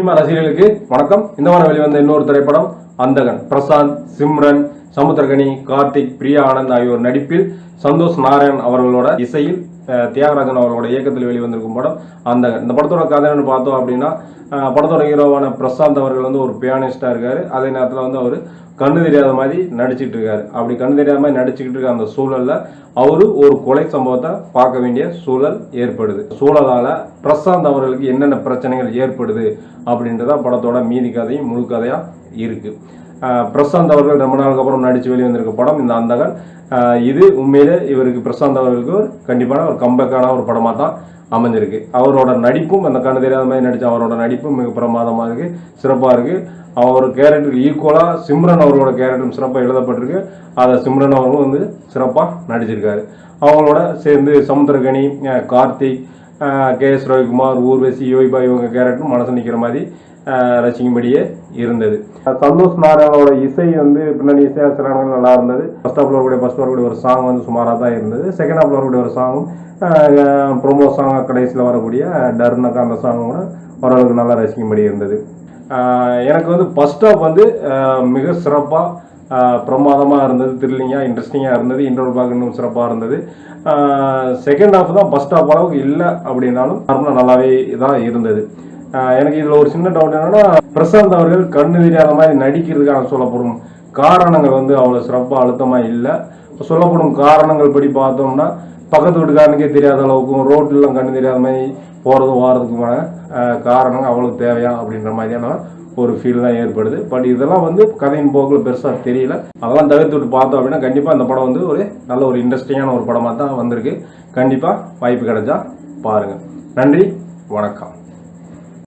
Cinema ரசிகர்களுக்கு வணக்கம். இந்த வாரம் வெளிவந்த இன்னொரு திரைப்படம் அந்தகன். பிரசாந்த் சிம்ரன் சமுத்திரகனி கார்த்திக் பிரியா ஆனந்த் ஆகியோர் நடிப்பில் சந்தோஷ் நாராயண் அவர்களோட இசையில் தியாகராஜன் அவர்களோட இயக்கத்தில் வெளிவந்திருக்கும் படம் அந்த இந்த படத்தோட கதைன்னு பார்த்தோம் அப்படின்னா படத்தோட ஹீரோவான பிரசாந்த் அவர்கள் வந்து ஒரு பியானிஸ்டாக இருக்கார். அதே நேரத்தில் வந்து அவர் கண்ணு தெரியாத மாதிரி நடிச்சிட்டு இருக்காரு. அப்படி கண்ணு தெரியாத மாதிரி நடிச்சுக்கிட்டு இருக்க அந்த சூழலில் அவரு ஒரு கொலை சம்பவத்தை பார்க்க வேண்டிய சூழல் ஏற்படுது. சூழலால் பிரசாந்த் அவர்களுக்கு என்னென்ன பிரச்சனைகள் ஏற்படுது அப்படின்றத படத்தோட மீதி கதையும் முழு கதையாக இருக்கு. பிரசாந்த் அவர்கள் ரொம்ப நாளுக்கு அப்புறம் நடித்து வெளிவந்திருக்க படம் இந்த அந்தகன். இது உண்மையிலே இவருக்கு பிரசாந்த் அவர்களுக்கு ஒரு கண்டிப்பான ஒரு கம்பேக்கான ஒரு படமாக தான் அமைஞ்சிருக்கு. அவரோட நடிப்பும் அந்த கண்ணு தெரியாத மாதிரி நடித்த அவரோட நடிப்பும் மிக பிரமாதமாக இருக்கு சிறப்பாக இருக்கு. அவர் கேரக்டருக்கு ஈக்குவலாக சிம்ரன் அவர்களோட கேரக்டரும் சிறப்பாக எழுதப்பட்டிருக்கு. அதை சிம்ரன் அவர்களும் வந்து சிறப்பாக நடிச்சிருக்காரு. அவங்களோட சேர்ந்து சமுத்திரகனி கார்த்திக் கே எஸ் ரவிக்குமார் ஊர்வசி யோகிபா இவங்க கேரக்டரும் மனசு நிற்கிற மாதிரி ரசிக்கும்படியே இருந்தது. சந்தோஷ் நாராயணோட இசை வந்து பின்னணி இசையாசிரியர்கள் நல்லா இருந்தது. ஃபர்ஸ்ட் ஹாப்ல வரக்கூடிய ஃபர்ஸ்ட் வரக்கூடிய ஒரு சாங் வந்து சுமாராக தான் இருந்தது. செகண்ட் ஹாப்ல வரக்கூடிய ஒரு சாங்கும் ப்ரொமோ சாங் கடைசியில் வரக்கூடிய டர்னக்கா அந்த சாங்கும் கூட ஓரளவுக்கு நல்லா ரசிக்கும்படி இருந்தது. எனக்கு வந்து ஃபர்ஸ்ட் ஹாப் வந்து மிக சிறப்பாக பிரமாதமாக இருந்தது. த்ரில்லிங்காக இன்ட்ரெஸ்டிங்காக இருந்தது. இன்டர்வல் பார்க்க இன்னும் சிறப்பாக இருந்தது. செகண்ட் ஹாஃப் தான் ஃபர்ஸ்ட் ஹாஃப் அளவுக்கு இல்லை அப்படின்னாலும் நார்மலாக நல்லாவே தான் இருந்தது. எனக்கு இதில் ஒரு சின்ன டவுட் என்னன்னா பிரசாந்த் அவர்கள் கண்ணு தெரியாத மாதிரி நடிக்கிறதுக்கான சொல்லப்படும் காரணங்கள் வந்து அவ்வளோ சிறப்பாக அழுத்தமாக இல்லை. சொல்லப்படும் காரணங்கள் படி பார்த்தோம்னா பக்கத்து வீட்டுக்காரனுக்கே தெரியாத அளவுக்கும் ரோட்லாம் கண்ணு தெரியாத மாதிரி போகிறது வாரதுக்குமான காரணம் அவ்வளவு தேவையா அப்படின்ற மாதிரியான ஒரு ஃபீல் தான் ஏற்படுது. பட் இதெல்லாம் வந்து கதையின் போக்கில் பெருசாக தெரியல. அதெல்லாம் தவிர்த்து விட்டு பார்த்தோம் அப்படின்னா கண்டிப்பாக அந்த படம் வந்து ஒரு நல்ல ஒரு இன்ட்ரெஸ்டிங்கான ஒரு படமாக தான் வந்திருக்கு. கண்டிப்பாக வாய்ப்பு கிடைச்சா பாருங்கள் நன்றி வணக்கம்.